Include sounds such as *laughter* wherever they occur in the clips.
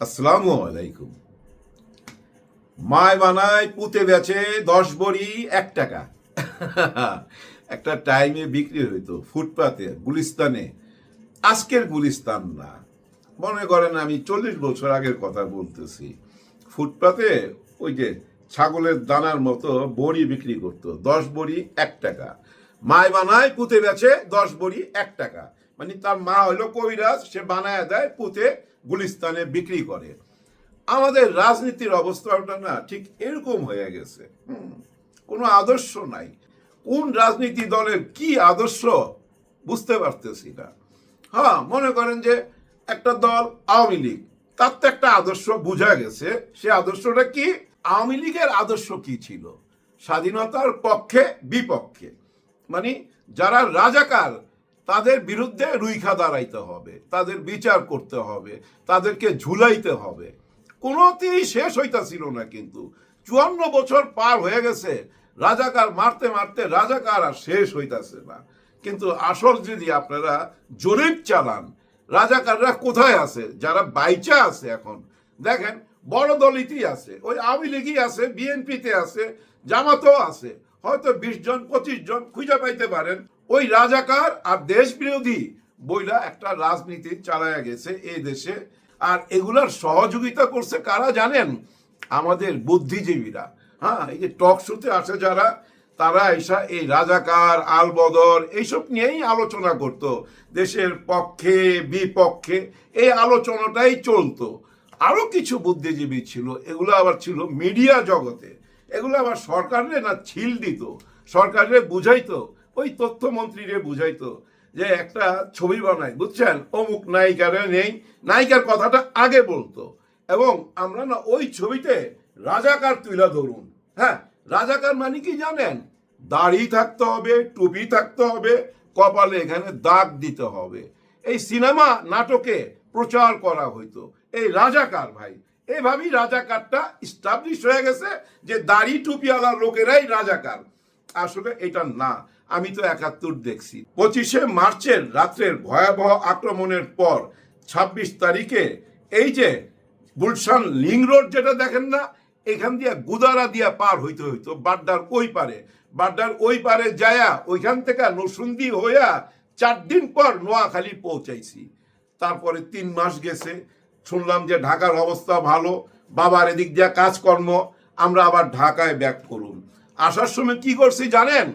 আসসালামু আলাইকুম। মায় বানায় পুঁতে দশ বড়ি, এক টাকা। *laughs* একটা টাইমে বিক্রি হইতো ফুটপাতে, গুলিস্তানে। আজকের গুলিস্তান না। মনে করেন আমি চল্লিশ বছর আগের কথা বলতেছি। ফুটপাতে ওই যে ছাগলের দানার মতো বড়ি বিক্রি করতো, দশ বড়ি, এক টাকা। মায় বানায় পুঁতে বেচে দশ বড়ি, এক টাকা। মানে তার মা হলো কবিরাজ, সে বানায় দেয় পুঁতে গুলিস্তানে বিক্রি করে। আমাদের রাজনীতির অবস্থাটা না ঠিক এরকম হয়ে গেছে। কোনো আদর্শ নাই। কোন রাজনীতি দলের কি আদর্শ বুঝতে পারতেছি না। হ্যাঁ মনে করেন যে একটা দল আওয়ামী লীগ, তার তো একটা আদর্শ বোঝা গেছে। সে আদর্শটা কি? আওয়ামী লীগের আদর্শ কি ছিল? স্বাধীনতার পক্ষে, বিপক্ষে। মানে যারা রাজাকার তাদের বিরুদ্ধে রুইখা দাঁড়াইতে হবে, তাদের বিচার করতে হবে, তাদেরকে ঝুলাইতে হবে। কোনোতেই শেষ হইতাছিল না কিন্তু। চুয়ান্ন বছর পার হয়ে গেছে, রাজাকার মারতে মারতে রাজাকার আর শেষ হইতাছে না। কিন্তু আসল যদি আপনারা জরিপ চালান, রাজাকাররা কোথায় আছে? যারা বাইচা আছে এখন। দেখেন, বড় দলিতই আছে, ওই আওয়ামী লীগই আছে, বিএনপিতে আছে, জামাতও আছে। হয়তো বিশ জন, পঁচিশ জন খুঁজে পাইতে পারেন। ওই রাজাকার আর দেশ বিরোধী বইলা একটা রাজনীতি চালায়া গেছে এই দেশে। আর এগুলার সহযোগিতা করছে কারা জানেন? আমাদের বুদ্ধিজীবীরা। হ্যাঁ এই যে টক শোতে আসে যারা, তারা এসা এই রাজাকার, আলবদর এইসব নিয়েই আলোচনা করত। দেশের পক্ষে, বিপক্ষে এই আলোচনাটাই চলতো। আরও কিছু বুদ্ধিজীবী ছিল, এগুলো আবার ছিল মিডিয়া জগতে। এগুলো আবার সরকারে না, ছিল দিত। সরকারে বুঝাইতো ওই তথ্যমন্ত্রীরে বুঝাইতো যে একটা ছবি বানাই, বুঝছেন? অমুক নায়িকারে নেই, নায়িকার কথাটা আগে বলতো। এবং আমরা না ওই ছবিতে রাজাকার তুলা ধরুন হ্যাঁ? রাজাকার মানে কি জানেন? দাড়ি থাকতে হবে, টুপি থাকতে হবে, কপালে এখানে দাগ দিতে হবে। এই সিনেমা নাটকে প্রচার করা হইতো। এই রাজাকার ভাই, এভাবেই রাজাকারটা ইস্টাবলিশ হয়ে গেছে যে দাড়ি টুপিওয়ালা লোকেরাই রাজাকার। আসলে এটা না আমি তো একাত্তর দেখছি। পঁচিশে মার্চের রাত্রের ভয়াবহ আক্রমণের পর ছাব্বিশ তারিখে এই যে গুলশান লিং রোড যেটা দেখেন না, এখান দিয়ে গুদারা দিয়া পার হইতে হইতো, বাড্ডার ওই পারে। বাড্ডার ওই পারে যায়া ওইখান থেকে নসুন্দি হইয়া চার দিন পর নোয়াখালী পৌঁছাইছি। তারপরে তিন মাস গেছে, শুনলাম যে ঢাকার অবস্থা ভালো, বাবার এদিক দিয়া কাজকর্ম, আমরা আবার ঢাকায় ব্যাক করুন। আসার সময় কি করছি জানেন?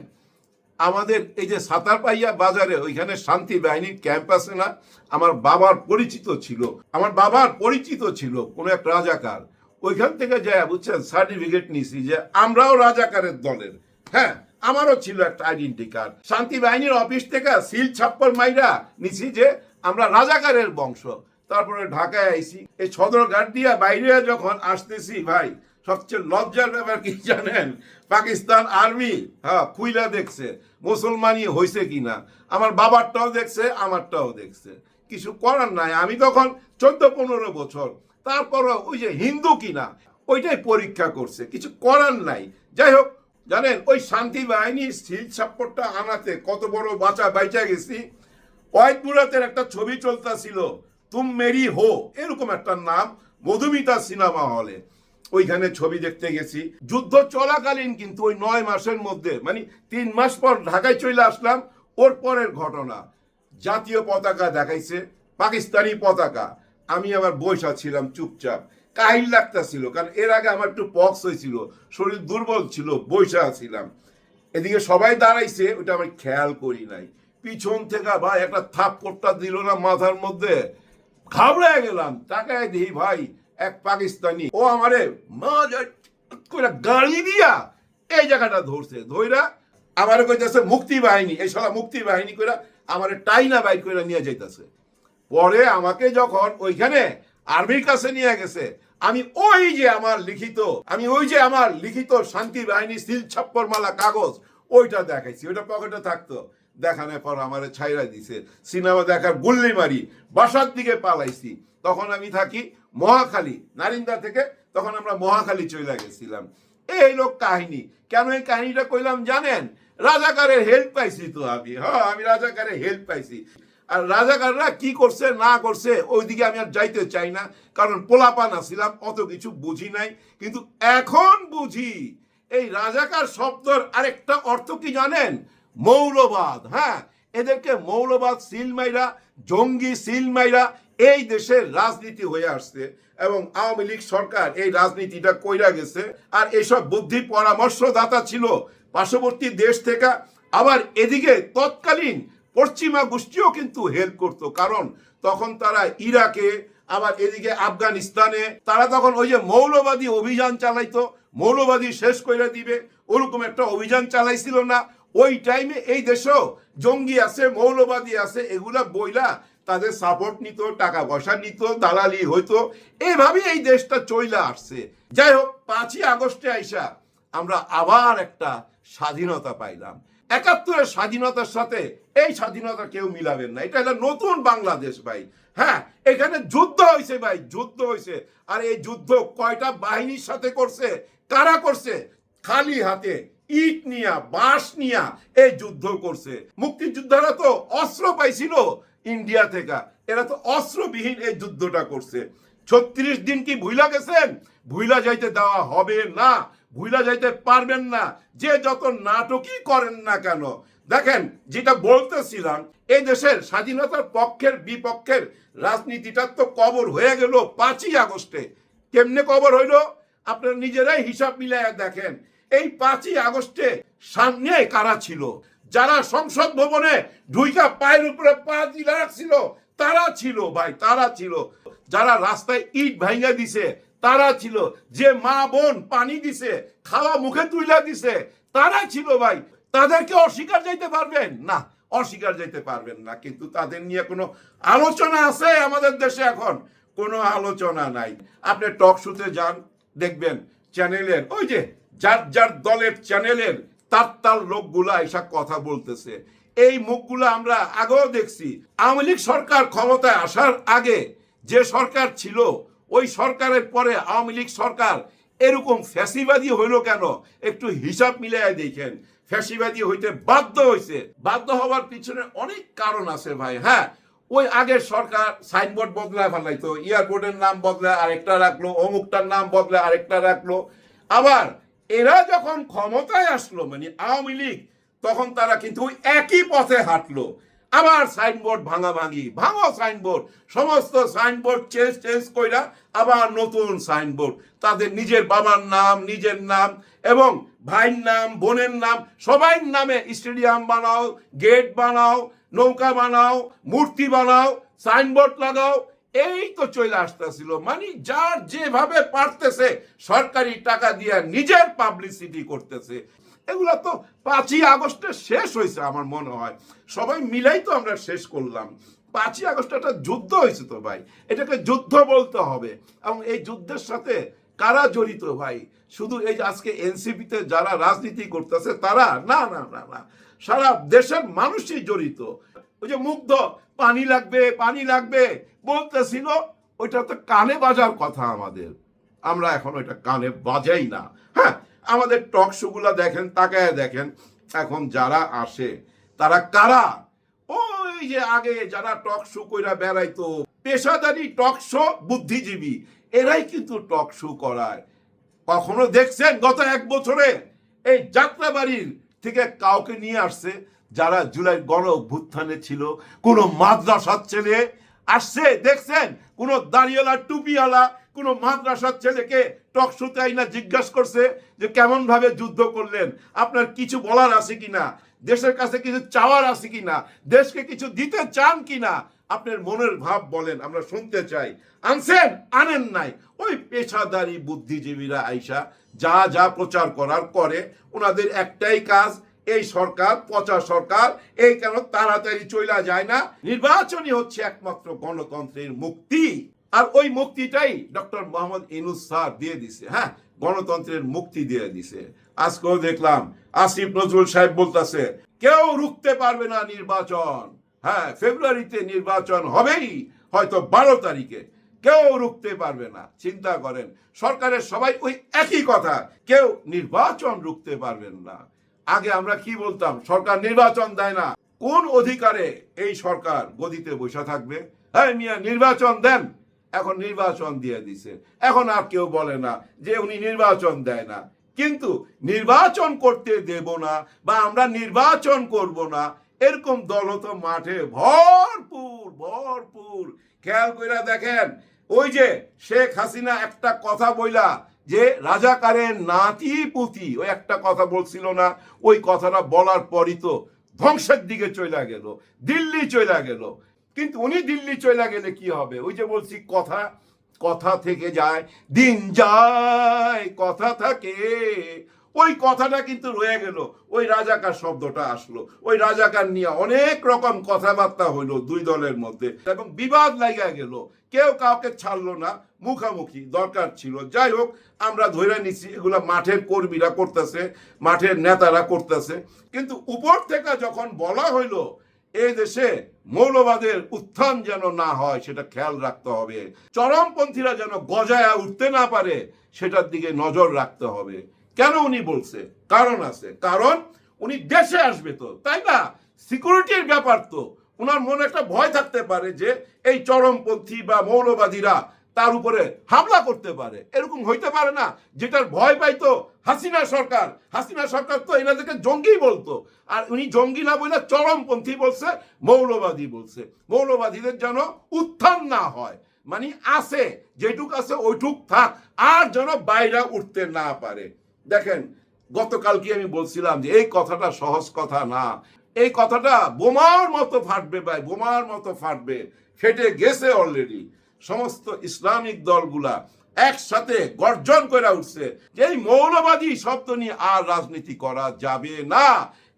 আমাদের এই যে সাতারপাইয়া বাজারে ওইখানে শান্তি বাহিনীর ক্যাম্প আছে না আমার বাবার পরিচিত ছিল। আমার বাবার পরিচিত ছিল কোন এক রাজাকার। ওইখান থেকে যায়, বুঝছেন সার্টিফিকেট নিছি যে আমরাও রাজাকারের দলের। হ্যাঁ আমারও ছিল একটা আইডেন্টি কার্ড শান্তি বাহিনীর অফিস থেকে সিল ছাপ্পর মাইরা নিছি যে আমরা রাজাকারের বংশ। তারপরে ঢাকায় আইছি। এই সদরঘাট দিয়া বাইরে যখন আসতেছি, ভাই সবচেয়ে লজ্জার ব্যাপার কি জানেন? পাকিস্তান আর্মি হ্যাঁ খুইলা দেখছে। মুসলমানই হয়েছে কিনা? আমার বাবারটাও দেখছে, আমারটাও দেখছে। কিছু করার নাই। আমি তখন চোদ্দ পনেরো বছর। তারপরও ওই যে হিন্দু কিনা, ওইটাই পরীক্ষা করছে। কিছু করার নাই। যাই হোক, জানেন, ওই শান্তি বাহিনী সিল ছাপ্পরটা আনাতে কত বড় বাঁচা বাইচা গেছি। হোয়াইট মুরাতের একটা ছবি চলতেছিল, তুম মেরি হো এরকম একটা নাম, মধুমিতা সিনেমা হলে। ওইখানে ছবি দেখতে গেছি। যুদ্ধ চলাকালীন কিন্তু ওই নয় মাসের মধ্যে মানে তিন মাস পর ঢাকায় চলে আসলাম, ওর পরের ঘটনা। জাতীয় পতাকা দেখাইছে, পাকিস্তানি পতাকা। আমি আবার বৈশা ছিলাম চুপচাপ। কাহিল লাগতেছিল কারণ এর আগে আমার একটু পক্স হয়েছিল, শরীর দুর্বল ছিল বৈশা ছিলাম এদিকে সবাই দাঁড়াইছে ওটা আমি খেয়াল করি নাই। পিছন থেকে ভাই একটা থাপ্পড়টা দিল না মাথার মধ্যে। ঘাবড়ে গেলাম, তাকায় দিই ভাই এক পাকিস্তানি। ও আমারে, মা গাড়ি দিয়া এই জায়গাটা ধরছে। ধইরা আমার কইতেছে মুক্তি বাহিনী, এই সলা মুক্তি বাহিনী কইরা আমারে টাইনা বাইর কইরা নিয়ে যাইতেছে। পরে আমাকে যখন ওইখানে আর্মির কাছে নিয়ে গেছে, আমি ওই যে আমার লিখিত, আমি ওই যে আমার লিখিত শান্তি বাহিনী সিল ছাপ্পর মালা কাগজ, ওইটা দেখাইছি। ওইটা পকেটে থাকতো। দেখানোর পর আমার ছাইরা দিছে। সিনেমা দেখার গুল্লি মারি, বাসার দিকে পালাইছি। তখন আমি থাকি মহাখালী, নারিন্দা থেকে তখন আমরা মহাখালী চলে গেছিলাম। এই লোক কাহিনী, কেন এই কাহিনীটা কইলাম জানেন? রাজাকারের হেল্প পাইছি তো আমি। হ্যাঁ আমি রাজাকারের হেল্প পাইছি। আর রাজাকাররা কি করছে, না করছে, ওইদিকে আমি আর যাইতে চাই না, কারণ পোলাপান আসছিলাম অত কিছু বুঝি নাই। কিন্তু এখন বুঝি, এই রাজাকার শব্দের আরেকটা অর্থ কি জানেন? মৌলবাদ। হ্যাঁ এদেরকে মৌলবাদ সিলমাইরা জঙ্গি সিলমাইরা এই দেশের রাজনীতি হয়ে আসছে এবং আওয়ামী লীগ সরকার এই রাজনীতিটা কইরা গেছে। আর এসব বুদ্ধি পরামর্শদাতা ছিল। পার্শ্ববর্তী দেশ থেকে আবার এদিকে তৎকালীন পশ্চিমা গোষ্ঠীও কিন্তু হেল্প করতো। কারণ তখন তারা ইরাকে, আবার এদিকে আফগানিস্তানে, তারা তখন ওই যে মৌলবাদী অভিযান চালাইতো। মৌলবাদী শেষ করে দিবে। ওরকম একটা অভিযান চালাইছিল না। ওই টাইমে এই দেশেও জঙ্গি আছে, মৌলবাদী আছে, এগুলা বইলা তাদের সাপোর্ট নিত, টাকা পয়সা নিত, দালালি হইতো। এইভাবে এই দেশটা চইলা আসছে। যাই হোক, পাঁচই আগস্টে আইসা আমরা আবার একটা স্বাধীনতা পাইলাম। একাত্তরের স্বাধীনতার সাথে এই স্বাধীনতা কেউ মিলাবেন না। এটা একটা নতুন বাংলাদেশ ভাই। হ্যাঁ এখানে যুদ্ধ হয়েছে ভাই, যুদ্ধ হয়েছে আর এই যুদ্ধ কয়টা বাহিনীর সাথে করছে, কারা করছে? খালি হাতে ইট নিয়া, বাঁশ নিয়া এই যুদ্ধ করছে। মুক্তিযোদ্ধারা তো অস্ত্র পাইছিল ইন্ডিয়া থেকে। এরা তো অস্ত্রবিহীন এই যুদ্ধটা করছে। ছত্রিশ দিন কি ভুইলা গেছেন? ভুইলা যাইতে দেওয়া হবে না। ভুইলা যাইতে পারবেন না। যে যত নাটকই করেন না কেন। দেখেন, যেটা বলতেছিলাম, এই দেশের স্বাধীনতার পক্ষের বিপক্ষের রাজনীতিটার তো কবর হয়ে গেল পাঁচই আগস্টে। কেমনে কবর হইল? আপনারা নিজেরাই হিসাব মিলাইয়া দেখেন। এই পাঁচই আগস্টে সামনে কারা ছিল? যারা সংসদ ভবনে ঢুইকা পায়ের উপরে পা দিলে রাখছিল, তারা ছিল ভাই, তারা ছিল। যারা রাস্তায় ইট ভাঙা দিছে, তারা ছিল। যে মা বোন পানি দিছে খাওয়া মুখে তুইলা দিছে, তারা ছিল ভাই। তাদেরকে অস্বীকার যাইতে পারবেন? না, অস্বীকার যাইতে পারবেন না। কিন্তু তাদের নিয়ে কোনো আলোচনা আছে আমাদের দেশে এখন? কোনো আলোচনা নাই। আপনি টক শুতে যান, দেখবেন চ্যানেলের, ওই যে যার যার দলের চ্যানেলের তার তার লোকগুলা এসব কথা বলতেছে। এই মুখগুলো আমরা আগেও দেখছি। আওয়ামী লীগ সরকার ক্ষমতায় আসার আগে যে সরকার ছিল, ওই সরকারের পরে আওয়ামী লীগ সরকার এরকম ফ্যাসিবাদী হইল কেন? একটু হিসাব মিলাই দেখেন। ফ্যাসিবাদী হইতে বাধ্য হয়েছে বাধ্য হওয়ার পিছনে অনেক কারণ আছে ভাই হ্যাঁ? ওই আগের সরকার সাইনবোর্ড বদলায় ফেলাইতো, এয়ারপোর্টের নাম বদলায়, আরেকটা রাখল, অমুকটার নাম বদলায়, আরেকটা রাখল। আবার এরা যখন ক্ষমতায় আসলো মানে আওয়ামী লীগ, তখন তারা কিন্তু একই পথে হাঁটলো। আবার সাইনবোর্ড ভাঙা ভাঙি ভাঙো সাইনবোর্ড। সমস্ত সাইনবোর্ড চেঞ্জ চেঞ্জ কইরা আবার নতুন সাইনবোর্ড। তাদের নিজের বাবার নাম, নিজের নাম এবং ভাইয়ের নাম, বোনের নাম, সবাই নামে স্টেডিয়াম বানাও, গেট বানাও, নৌকা বানাও, মূর্তি বানাও, সাইনবোর্ড লাগাও এই তো চলে আসতেছিল। মানে যার যেভাবে পারতেছে, সরকারি টাকা দিয়ে নিজের পাবলিসিটি করতেছে। এগুলা তো পাঁচই আগস্টে শেষ হয়েছে আমার মনে হয়। সবাই মিলাই তো আমরা শেষ করলাম। পাঁচই আগস্ট একটা যুদ্ধ হয়েছে তো ভাই। এটাকে যুদ্ধ বলতে হবে। এবং এই যুদ্ধের সাথে কারা জড়িত ভাই? শুধু এই আজকে এনসিপিতে যারা রাজনীতি করতেছে, তারা? না না না না। সারা দেশের মানুষই জড়িত। ওই যে মুগ্ধ, পানি লাগবে পানি লাগবে। বলতেছিল ওইটা তো কানে বাজার কথা আমাদের। আমরা এখন ওইটা কানে বাজাই না। হ্যাঁ আমাদের টক শোগুলা দেখেন, তাকায় দেখেন, এখন যারা আসে, তারা কারা? ওই যে আগে যারা টক শো কইরা বেড়াইতো, পেশাদারি টক শো বুদ্ধিজীবী, এরাই কিন্তু টক শো করায়। কখনো দেখছেন, গত এক বছরে এই যাত্রাবাড়ির থেকে কাউকে নিয়ে আসছে যারা জুলাই গণ অভ্যুত্থানে ছিল, কোন মাদ্রাসার ছেলে আসছে, দেখছেন? কোন দাঁড়িয়ালা টুপিওয়ালা, কোন মাদ্রাসার ছেলেকে টক শুতে আইনা জিজ্ঞাসা করছে যে কেমন ভাবে যুদ্ধ করলেন? আপনার কিছু বলার আছে কিনা? দেশের কাছে কিছু চাওয়ার আছে কিনা? দেশকে কিছু দিতে চান কিনা? আপনার মনের ভাব বলেন, আমরা শুনতে চাই। আনছেন? আনেন নাই। ওই পেশাদারি বুদ্ধিজীবীরা আইসা যা যা প্রচার করার করে, ওনাদের একটাই কাজ এই সরকার পচা সরকার, এই কেন তাড়াতাড়ি চইলা যায় না? নির্বাচনই হচ্ছে একমাত্র গণতন্ত্রের মুক্তি। আর ওই মুক্তিটাই ডক্টর মোহাম্মদ ইনুস স্যার দিয়ে দিছে হ্যাঁ? গণতন্ত্রের মুক্তি দিয়ে দিছে। আজকেও দেখলাম আসিফ নজরুল সাহেব বলতেছে, কেউ রুখতে পারবে না নির্বাচন। হ্যাঁ ফেব্রুয়ারিতে নির্বাচন হবেই, হয়তো বারো তারিখে। কেউ রুখতে পারবে না, চিন্তা করেন। সরকারের সবাই ওই একই কথা, কেউ নির্বাচন রুখতে পারবেন না। আগে আমরা কি বলতাম? সরকার নির্বাচন দেয় না। কোন অধিকারে এই সরকার গদিতে বসে থাকবে? হ্যাঁ মিয়া, নির্বাচন দেন। এখন নির্বাচন দিয়ে দিছে। এখন আর কেউ বলে না যে উনি নির্বাচন দেয় না। কিন্তু নির্বাচন করতে দেব না বা আমরা নির্বাচন করব না, এরকম দল তো মাঠে ভরপুর ভরপুর। খেয়াল কইরা দেখেন, ওই যে শেখ হাসিনা একটা কথা বইলা যে রাজাকারের নাতি পুতি ওই একটা কথা বলছিল না, ওই কথাটা বলার পরই তো ধ্বংসের দিকে চলে গেল, দিল্লি চলে গেল। কিন্তু উনি দিল্লি চলে গেলে কি হবে? ওই যে বলছি, কথা কথা থেকে যায়, দিন যায়, কথা থাকে ওই কথাটা কিন্তু রয়ে গেল। ওই রাজাকার শব্দটা আসলো। ওই রাজাকার নিয়ে অনেক রকম কথাবার্তা হইল দুই দলের মধ্যে এবং বিবাদ লাগা গেল। কেউ কাউকে ছাড়লো না। মুখামুখি দরকার ছিল। যাই হোক, আমরা ধরে নিছি এগুলা মাঠের কর্মীরা করতেছে, মাঠের নেতারা করতেছে। কিন্তু উপর থেকে যখন বলা হইল, এই দেশে মৌলবাদের উত্থান যেন না হয়, সেটা খেয়াল রাখতে হবে। চরমপন্থীরা যেন গজায়া উঠতে না পারে, সেটার দিকে নজর রাখতে হবে। কেন উনি বলছে? কারণ আছে। কারণ উনি দেশে আসবে তো, তাই না? সিকিউরিটির ব্যাপার তো। ওনার মনে একটা ভয় থাকতে পারে যে এই চরমপন্থী বা মৌলবাদীরা তার উপরে হামলা করতে পারে। এরকম হইতে পারে না। যেটার ভয় পাইতো হাসিনা সরকার। হাসিনা সরকার তো এনাদেরকে জঙ্গি বলতো। আর উনি জঙ্গি না বলে চরমপন্থী বলছে, মৌলবাদী বলছে। মৌলবাদীদের যেন উত্থান না হয়। মানে আছে, যেটুক আছে ওইটুক থাক। আর যেন বাইরে উঠতে না পারে। দেখেন, গতকালকে আমি বলছিলাম যে এই কথাটা সহজ কথা না। এই কথাটা বোমার মতো ফাটবে ভাই, বোমার মতো ফাটবে। ফেটে গেছে অলরেডি সমস্ত ইসলামিক দলগুলা একসাথে গর্জন করে উঠছে যে এই মৌলবাদী শব্দ নিয়ে আর রাজনীতি করা যাবে না।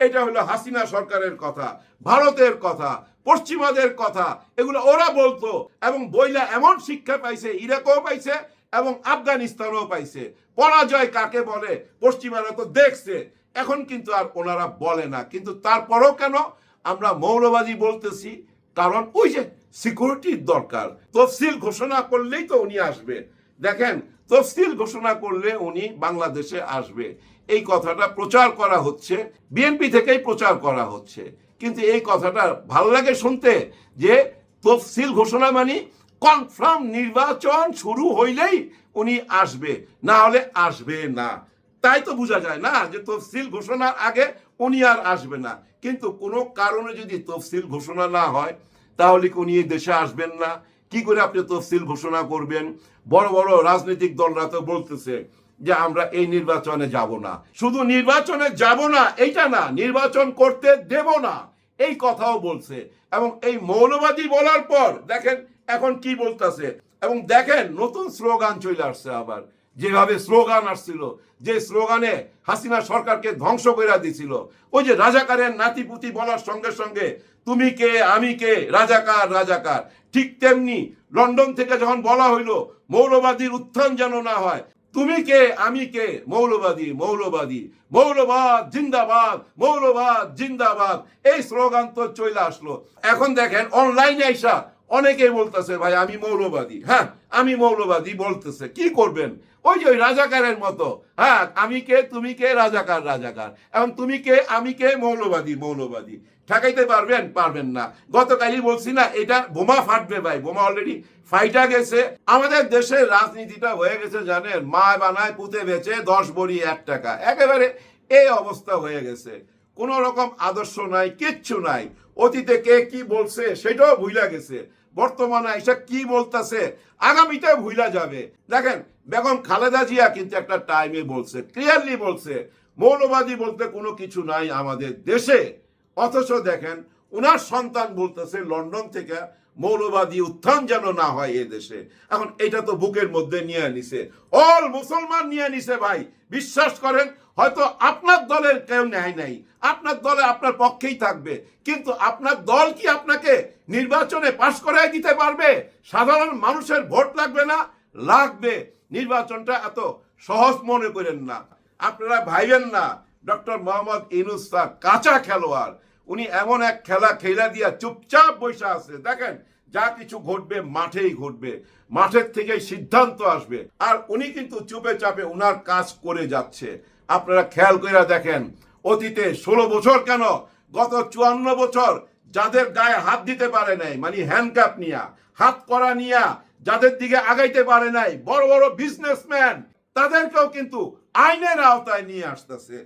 এটা হলো হাসিনা সরকারের কথা, ভারতের কথা, পশ্চিমাদের কথা। এগুলো ওরা বলতো এবং বইলা এমন শিক্ষা পাইছে, ইরাকও পাইছে এবং আফগানিস্তানও পাইছে। পরাজয় কাকে বলে? পশ্চিমারা তো দেখছে। এখন কিন্তু আর ওনারা বলে না। কিন্তু তারপরও কেন? আমরা মৌলবাদী বলতেছি, কারণ ওই যে সিকিউরিটির দরকার। তফসিল ঘোষণা করলেই তো উনি আসবে। দেখেন, তফসিল ঘোষণা করলে উনি বাংলাদেশে আসবে। এই কথাটা প্রচার করা হচ্ছে। বিএনপি থেকেই প্রচার করা হচ্ছে। কিন্তু এই কথাটা ভালো লাগে শুনতে যে তফসিল ঘোষণা মানে কনফার্ম নির্বাচন শুরু হইলেই উনি আসবে না হলে আসবে না। তাই তো বোঝা যায় না যে তফসিল ঘোষণার আগে উনি আর আসবে না। কিন্তু কোনো কারণে যদি তফসিল ঘোষণা না হয়, তাহলে কি উনি দেশে আসবেন না? কি করে আপনি তফসিল ঘোষণা করবেন? বড় বড় রাজনৈতিক দলরা তো বলতেছে যে আমরা এই নির্বাচনে যাব না। শুধু নির্বাচনে যাব না, এইটা না, নির্বাচন করতে দেব না। এই কথাও বলছে। এবং এই মৌলবাদী বলার পর, দেখেন এখন কি বলতেছে? এবং দেখেন, নতুন স্লোগান চলে আসছে আবার। যেভাবে স্লোগান আসছিল, যে স্লোগানে হাসিনা সরকারকে ধ্বংস করে দিছিল। ওই যে রাজাকারের নাতিপুতি বলার সঙ্গে সঙ্গে, তুমি কে? আমি কে? রাজাকার রাজাকার। ঠিক তেমনি লন্ডন থেকে যখন বলা হইল, মৌলবাদীর উত্থান যেন না হয়, তুমি কে? আমি কে? মৌলবাদী মৌলবাদী, মৌলবাদ, জিন্দাবাদ মৌলবাদ, জিন্দাবাদ। এই স্লোগান তো চলে আসলো। এখন দেখেন অনলাইনে আইসা অনেকেই বলতেছে, ভাই, আমি মৌলবাদী। হ্যাঁ আমি মৌলবাদী বলতেছে। কি করবেন? ওই যে ওই রাজাকারের মতো। হ্যাঁ আমি কে, তুমি কে, রাজাকার রাজাকার। এখন তুমি কে, আমি কে, মৌলবাদী মৌলবাদী। ঠেকাইতে পারবেন? পারবেন না। গতকালই বলছি না, এটা বোমা ফাটবে ভাই, বোমা অলরেডি ফাইটা গেছে। আমাদের দেশের রাজনীতিটা হয়ে গেছে, জানেন? মা বানায় পুঁতে বেচে দশ বড়ি এক টাকা। একেবারে এই অবস্থা হয়ে গেছে। কোন রকম আদর্শ নাই, কিচ্ছু নাই। অতীতে কে কি বলছে সেটাও ভুইলা গেছে। বর্তমানে এসব কি বলতেছে আগামীতে ভুইলা যাবে। দেখেন, বেগম খালেদা জিয়া কিন্তু একটা টাইমে বলছে ক্লিয়ারলি বলছে, মৌলবাদী বলতে কোনো কিছু নাই আমাদের দেশে। অথচ দেখেন, উনার সন্তান বলতেছে লন্ডন থেকে মৌলবাদী উত্থান যেন না হয় এ দেশে। এখন এটা তো বুকের মধ্যে নিয়ে নিছে। অল মুসলমান নিয়ে নিছে ভাই। বিশ্বাস করেন, হয়তো আপনার দলের কেউ নেয় নাই। আপনার দলে আপনার পক্ষেই থাকবে। কিন্তু আপনার দল কি আপনাকে নির্বাচনে পাশ করাই দিতে পারবে? সাধারণ মানুষের ভোট লাগবে না? লাগবে। নির্বাচনটা এত সহজ মনে করেন না। আপনারা ভাইবেন না, ডক্টর মোহাম্মদ ইনুস স্যার কাঁচা খেলোয়াড়। উনি এমন এক খেলা খেলা দিয়া চুপচাপ বসে আছে। দেখেন, যা কিছু ঘটবে মাঠেই ঘটবে। মাঠের থেকেই সিদ্ধান্ত আসবে। আর উনি কিন্তু চুপে চাপে উনার কাজ করে যাচ্ছে। আপনারা খেয়াল করে দেখেন, অতীতে ষোলো বছর কেন? গত চুয়ান্ন বছর যাদের গায়ে হাত দিতে পারে নাই মানে হ্যান্ডকাপ নিয়া, হাত করা নিয়া যাদের দিকে আগাইতে পারে নাই, বড় বড় বিজনেসম্যান তাদেরকেও কিন্তু আইনের আওতায় নিয়ে আসতেছে।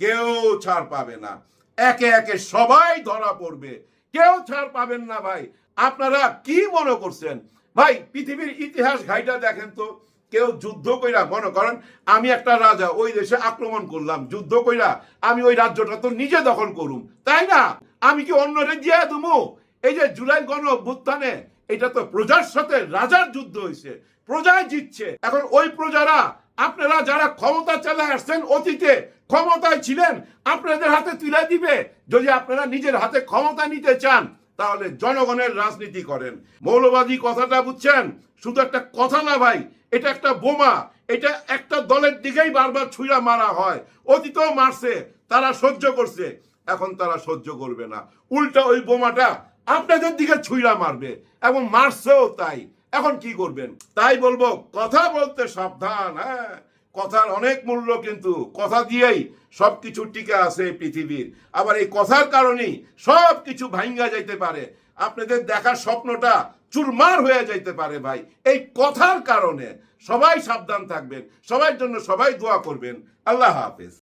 কেউ ছাড় পাবে না। একে একে সবাই ধরা পড়বে। কেউ ছাড় পাবেন না ভাই। আপনারা কি মনে করছেন? ভাই, পৃথিবীর ইতিহাস ঘাইটা দেখেন তো। কেউ যুদ্ধ কইরা, মনে করেন, আমি একটা রাজা, ওই দেশে আক্রমণ করলাম, যুদ্ধ কইরা আমি ওই রাজ্যটা তো নিজে দখল করুম। তাই না? আমি কি অন্যরে দিয়ে দুমু? এই যে জুলাই গণ অভ্যুত্থানে, এটা তো প্রজার সাথে রাজার যুদ্ধ হয়েছে প্রজায় জিতছে। এখন ওই প্রজারা, আপনারা যারা ক্ষমতা চালে আসছেন অতীতে ক্ষমতায় ছিলেন, আপনাদের হাতে তুলে দিবে। যদি আপনারা নিজের হাতে ক্ষমতা নিতে চান, তাহলে জনগণের রাজনীতি করেন। মৌলবাদী কথাটা বুঝছেন? শুধু একটা কথা না ভাই, এটা একটা বোমা। এটা একটা দলের দিকেই বারবার ছুঁড়া মারা হয়। অতীতেও মারছে, তারা সহ্য করছে। এখন তারা সহ্য করবে না। উল্টা ওই বোমাটা আপনাদের দিকে ছুঁড়া মারবে, এবং মারছেও তাই। এখন কি করবেন? তাই বলব, কথা বলতে সাবধান হ্যাঁ। কথার অনেক মূল্য কিন্তু, কথা দিয়েই সব কিছু টিকে আসে পৃথিবীর। আবার এই কথার কারণেই সব কিছু ভাঙ্গা যাইতে পারে। আপনাদের দেখার স্বপ্নটা চুরমার হয়ে যাইতে পারে ভাই। এই কথার কারণে সবাই সাবধান থাকবেন, সবার জন্য সবাই দোয়া করবেন। আল্লাহ হাফেজ।